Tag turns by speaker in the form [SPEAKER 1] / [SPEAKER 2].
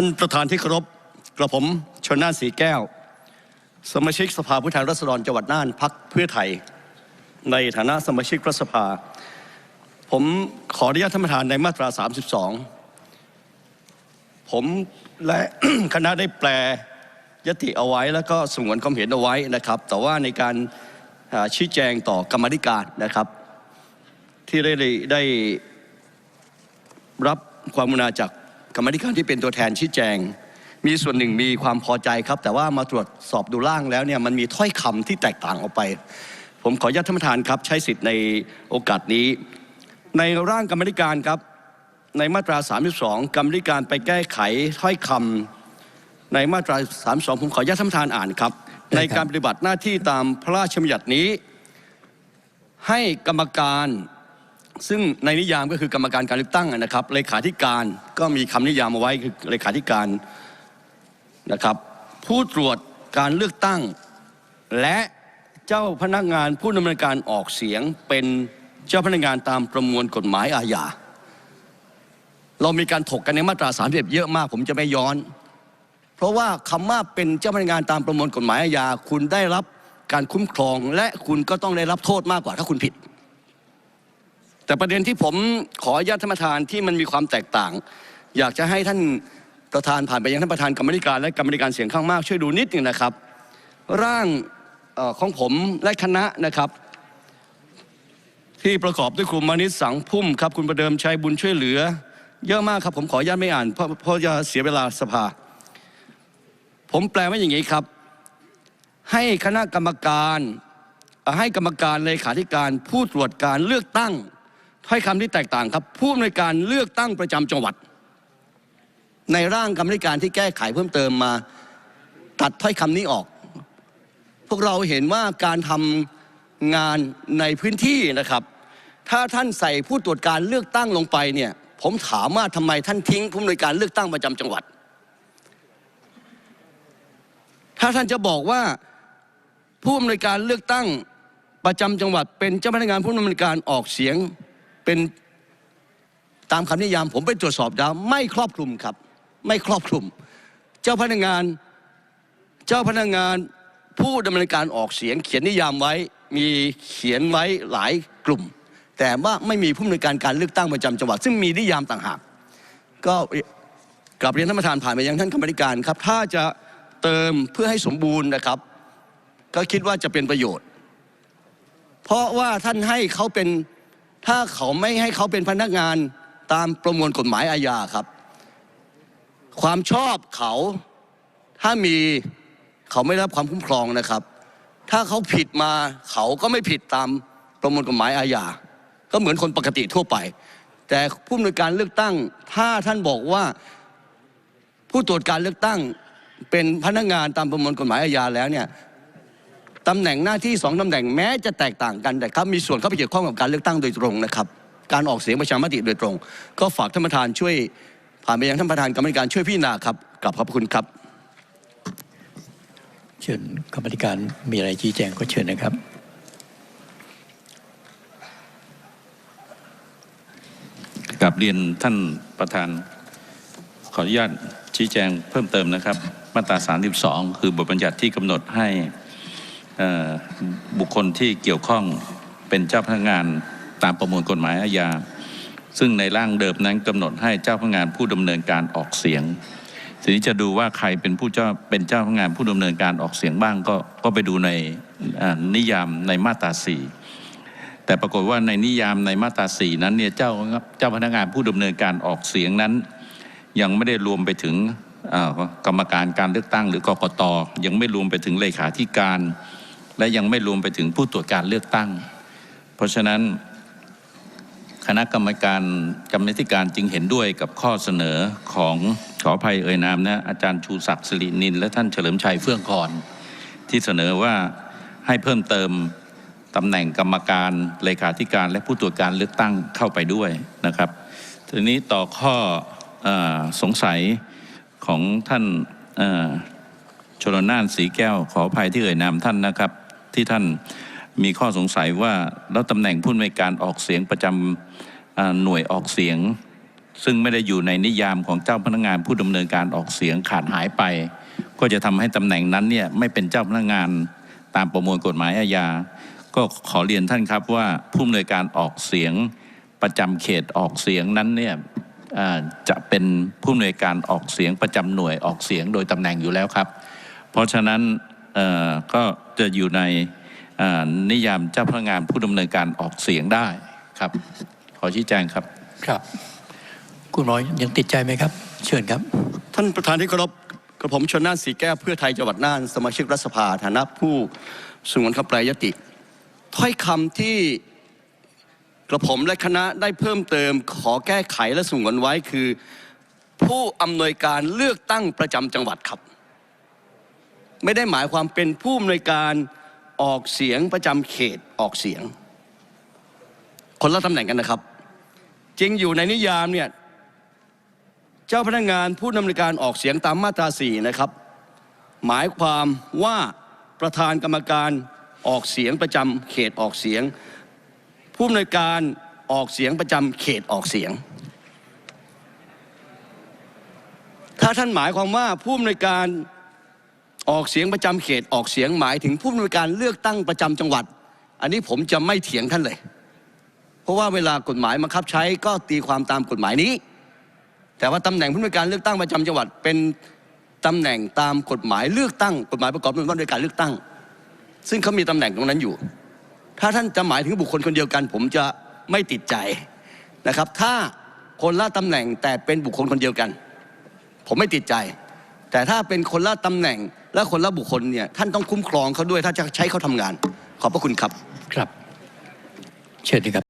[SPEAKER 1] ท่านประธานที่เคารพกระผมชนน่านสีแก้ว สมาชิกสภาผู้แทนราษฎรจังหวัดน่านพักเพื่อไทย ในฐานะสมาชิกรัฐสภา ผมขออนุญาตท่านประธานในมาตรา 32 ผมและคณะได้แปลยติเอาไว้แล้วก็สงวนความเห็นเอาไว้นะครับ แต่ว่าในการชี้แจงต่อกรรมธิการนะครับ ที่ได้ได้รับความกรุณาจาก กรรมาธิการที่เป็นตัวแทนชี้แจง มีส่วนหนึ่งมีความพอใจครับ แต่ว่ามาตรวจสอบดูร่างแล้วเนี่ยมันมีถ้อยคำที่แตกต่างออกไป ผมขออนุญาตท่านประธานครับใช้สิทธิ์ในโอกาสนี้ ในร่างกรรมาธิการครับในมาตรา 32 กรรมาธิการไปแก้ไขถ้อยคำในมาตรา 32 ผมขออนุญาตท่านประธานอ่านครับ
[SPEAKER 2] ได้ครับ
[SPEAKER 1] ในการปฏิบัติหน้าที่ตามพระราชบัญญัตินี้ ให้กรรมการ ซึ่งในนิยามก็คือกรรมการการเลือกตั้งนะครับเลขาธิการก็มีคำนิยามเอาไว้คือเลขาธิการนะครับ ผู้ตรวจการเลือกตั้ง และเจ้าพนักงานผู้ดำเนินการออกเสียงเป็นเจ้าพนักงานตามประมวลกฎหมายอาญาเรามีการถกกันในมาตรา31เยอะมาก ผมจะไม่ย้อน เพราะว่าคำว่าเป็นเจ้าพนักงานตามประมวลกฎหมายอาญาคุณได้รับการคุ้มครอง และคุณก็ต้องได้รับโทษมากกว่าถ้าคุณผิด แต่ประเด็นที่ผมขออนุญาตท่านประธานที่มันมีความแตกต่าง อยากจะให้ท่านประธานผ่านไปยังท่านประธานกรรมธิการและกรรมธิการเสียงข้างมากช่วยดูนิดหนึ่งนะครับ ร่างออของผมและคณะนะครับ ที่ประกอบด้วยครูมานิตสังพุ่มครับคุณประเดิมชัยบุญช่วยเหลือ เยอะมากครับผมขออนุญาตไม่อ่านเพราะเพราะจะเสียเวลาสภา ผมแปลว่าอย่างนี้ครับ ให้คณะกรรมการให้กรรมการเลขาธิการผู้ตรวจการเลือกตั้ง ถ้อยคำที่แตกต่างครับ ผู้อำนวยการเลือกตั้งประจำจังหวัด ในร่างกรรมธิการที่แก้ไขเพิ่มเติมมาตัดถ้อยคำนี้ออก พวกเราเห็นว่าการทำงานในพื้นที่นะครับ ถ้าท่านใส่ผู้ตรวจการเลือกตั้งลงไปเนี่ยผมถามว่าทำไมท่านทิ้งผู้อำนวยการเลือกตั้งประจำจังหวัด ถ้าท่านจะบอกว่าผู้อำนวยการเลือกตั้งประจำจังหวัด เป็นเจ้าพนักงานผู้ดำนินการออกเสียง เป็นตามคำนิยามผมไปตรวจสอบแล้วไม่ครอบคลุมครับ ไม่ครอบคลุม เจ้าพนักงานเจ้าพนักงานผู้ดำเนินการออกเสียงเขียนนิยามไว้มีเขียนไว้หลายกลุ่ม แต่ว่าไม่มีผู้ดำเนินการการเลือกตั้งประจำจังหวัด ซึ่งมีนิยามต่างหาก ก็กลับเรียนท่านประธานผ่านไปยังท่านกรรมธิการครับ ถ้าจะเติมเพื่อให้สมบูรณ์นะครับ ก็คิดว่าจะเป็นประโยชน์ เพราะว่าท่านให้เขาเป็น ถ้าเขาไม่ให้เขาเป็นพนักงานตามประมวลกฎหมายอาญาครับ ความชอบเขาถ้ามีเขาไม่ได้รับความคุ้มครองนะครับ ถ้าเขาผิดมาเขาก็ไม่ผิดตามประมวลกฎหมายอาญาก็เหมือนคนปกติทั่วไป แต่ผู้อำนวยการเลือกตั้ง ถ้าท่านบอกว่าผู้ตรวจการเลือกตั้งเป็นพนักงานตามประมวลกฎหมายอาญาแล้วเนี่ย ตำแหน่งหน้าที่สองตำแหน่งแม้จะแตกต่างกันแต่ครับมีส่วนเข้าไปเกี่ยวข้องกับการเลือกตั้งโดยตรงนะครับ การออกเสียงประชามติโดยตรง ก็ฝากท่านประธานช่วยผ่านไปยังท่านประธานกรรมการช่วยพิจารณาครับกลับขอบคุณครับ
[SPEAKER 2] เชิญกรรมธิการมีอะไรชี้แจงก็เชิญนะครับ
[SPEAKER 3] กับเรียนท่านประธานขออนุญาตชี้แจงเพิ่มเติมนะครับ มาตรา 32 คือบทบัญญัติที่กำหนดให้เอ่อ บุคคลที่เกี่ยวข้องเป็นเจ้าพนักงานตามประมวลกฎหมายอาญา ซึ่งในร่างเดิมนั้นกำหนดให้เจ้าพนักงานผู้ดำเนินการออกเสียงทีนี้จะดูว่าใครเป็นผู้เจ้าเป็นเจ้าพนักงานผู้ดำเนินการออกเสียงบ้างก็ก็ไปดูในนิยามในมาตรา4แต่ปรากฏว่าในนิยามในมาตราสี่นั้นเนี่ยเจ้าเจ้าพนักงานผู้ดำเนินการออกเสียงนั้น ยังไม่ได้รวมไปถึงกรรมการการเลือกตั้งหรือกกตยังไม่รวมไปถึงเลขาธิการ และยังไม่รวมไปถึงผู้ตรวจการเลือกตั้ง เพราะฉะนั้นคณะกรรมการกรรมธิการจึงเห็นด้วยกับข้อเสนอของขออภัยเอ่ยนามนะอาจารย์ชูศักดิ์สิรินิน และท่านเฉลิมชัยเฟื่องคอนที่เสนอว่าให้เพิ่มเติมตำแหน่งกรรมการเลขาธิการ และผู้ตรวจการเลือกตั้งเข้าไปด้วยนะครับทีนี้ต่อข้ออสงสัยของท่านเอ่อชลนานสีแก้วขออภัยที่เอ่ยนามท่านนะครับ ที่ท่านมีข้อสงสัยว่าแล้วตำแหน่งผู้อำนวยการออกเสียงประจำหน่วยออกเสียง ซึ่งไม่ได้อยู่ในนิยามของเจ้าพนักงานผู้ดำเนินการออกเสียงขาดหายไป ก็จะทำให้ตำแหน่งนั้นเนี่ยไม่เป็นเจ้าพนักงานตามประมวลกฎหมายอาญา ก็ขอเรียนท่านครับว่าผู้อำนวยการออกเสียงประจำเขตออกเสียงนั้นเนี่ยจะเป็นผู้อำนวยการออกเสียงประจำหน่วยออกเสียงโดยตำแหน่งอยู่แล้วครับ เพราะฉะนั้น ก็จะอยู่ในอ่านิยามเจ้าพนักงานผู้ดำเนินการออกเสียงได้ครับ ขอชี้แจงครับ
[SPEAKER 2] ครับ คุณหมอยังติดใจไหมครับ เชิญครับ
[SPEAKER 1] ท่านประธานที่เคารพกระผมชนน่านสีแก้วเพื่อไทยจังหวัดน่านสมาชิกรัฐสภาฐานะผู้สงวนคำแปลยติ ถ้อยคำที่กระผมและคณะได้เพิ่มเติมขอแก้ไขและสงวนไว้คือ ผู้อำนวยการเลือกตั้งประจำจังหวัดครับ ไม่ได้หมายความเป็นผู้อำนวยการออกเสียงประจำเขตออกเสียง คนละตำแหน่งกันนะครับ จริงอยู่ในนิยามเนี่ยเจ้าพนักงานผู้ดำเนินการออกเสียงตามมาตรา4นะครับ หมายความว่าประธานกรรมการออกเสียงประจำเขตออกเสียง ผู้อำนวยการออกเสียงประจำเขตออกเสียง ถ้าท่านหมายความว่าผู้อำนวยการ ออกเสียงประจำเขตออกเสียงหมายถึงผู้อำนวยการเลือกตั้งประจำจังหวัด อันนี้ผมจะไม่เถียงท่านเลย เพราะว่าเวลากฎหมายบังคับใช้ก็ตีความตามกฎหมายนี้ แต่ว่าตำแหน่งผู้อำนวยการเลือกตั้งประจำจังหวัด เป็นตำแหน่งตามกฎหมายเลือกตั้ง กฎหมายประกอบด้วยว่าด้วยการเลือกตั้ง ซึ่งเขามีตำแหน่งตรงนั้นอยู่ ถ้าท่านจะหมายถึงบุคคลคนเดียวกัน ผมจะไม่ติดใจนะครับ ถ้าคนละตำแหน่งแต่เป็นบุคคลคนเดียวกัน ผมไม่ติดใจ แต่ถ้าเป็นคนละตำแหน่ง และคนละบุคคลเนี่ยท่านต้องคุ้มครองเขาด้วยถ้าจะใช้เขาทำงาน ขอบพระคุณครับ
[SPEAKER 2] ครับ เชิญดีครับ